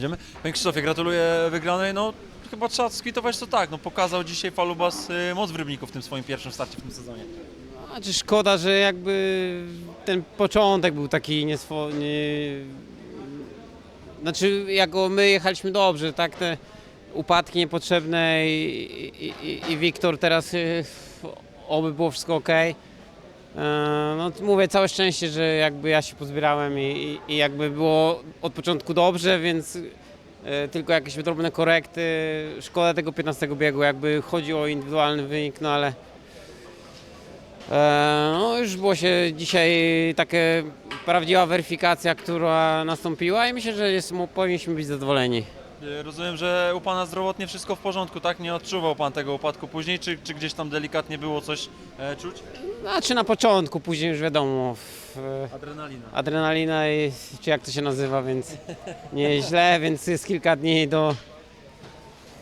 Idziemy? Panie Krzysztofie, gratuluję wygranej. No, chyba trzeba skwitować to tak. No, pokazał dzisiaj Falubas y, moc w Rybniku w tym swoim pierwszym starcie w tym sezonie. Znaczy szkoda, że jakby ten początek był taki nieswo... Nie... Znaczy jako my jechaliśmy dobrze, tak, te upadki niepotrzebne i, i, i, i Wiktor teraz y, oby było wszystko ok. No mówię, całe szczęście, że jakby ja się pozbierałem i, i, jakby było od początku dobrze, więc e, tylko jakieś drobne korekty. Szkoda tego 15 biegu, jakby chodzi o indywidualny wynik, no ale E, No, już było się dzisiaj takie prawdziwa weryfikacja, która nastąpiła i myślę, że jest, powinniśmy być zadowoleni. Y, Rozumiem, że u Pana zdrowotnie wszystko w porządku, tak? Nie odczuwał Pan tego upadku później, czy, czy gdzieś tam delikatnie było coś e, czuć? Znaczy na początku, później już wiadomo, w, Adrenalina. adrenalina i, czy jak to się nazywa, więc nie jest źle, więc jest kilka dni do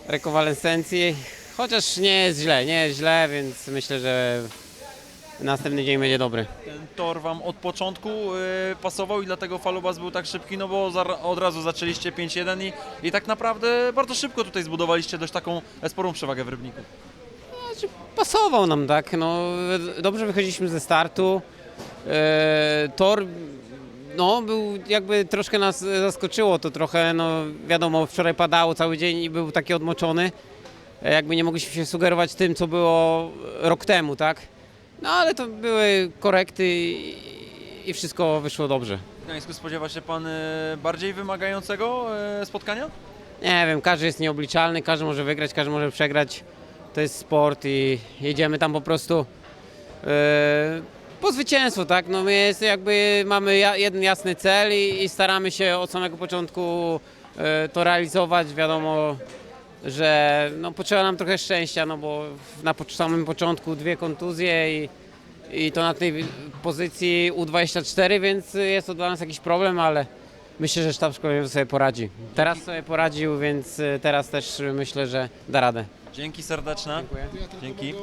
rekonwalescencji. Chociaż nie jest źle, nie jest źle, więc myślę, że następny dzień będzie dobry. Ten tor Wam od początku y, pasował i dlatego Falubas był tak szybki, no bo zar- od razu zaczęliście 5-1 i, i tak naprawdę bardzo szybko tutaj zbudowaliście dość taką sporą przewagę w Rybniku. Znaczy, pasował nam, tak. No, dobrze wychodziliśmy ze startu. E, tor no, był jakby troszkę nas zaskoczyło to trochę, no wiadomo, wczoraj padało cały dzień i był taki odmoczony. E, jakby nie mogliśmy się sugerować tym, co było rok temu, tak. No ale to były korekty i, i wszystko wyszło dobrze. W Gdańsku spodziewa się Pan y, bardziej wymagającego y, spotkania? Nie wiem, każdy jest nieobliczalny, każdy może wygrać, każdy może przegrać. To jest sport i jedziemy tam po prostu e, po zwycięstwo, tak? No my jest, jakby mamy ja, jeden jasny cel i, i staramy się od samego początku e, to realizować. Wiadomo, że no, potrzeba nam trochę szczęścia, no bo na samym początku dwie kontuzje i, i to na tej pozycji U24, więc jest to dla nas jakiś problem, ale myślę, że sztab szkoleniowy sobie poradzi. Teraz sobie poradził, więc y, teraz też myślę, że da radę. Dzięki serdeczne. Dziękuję. Dzięki.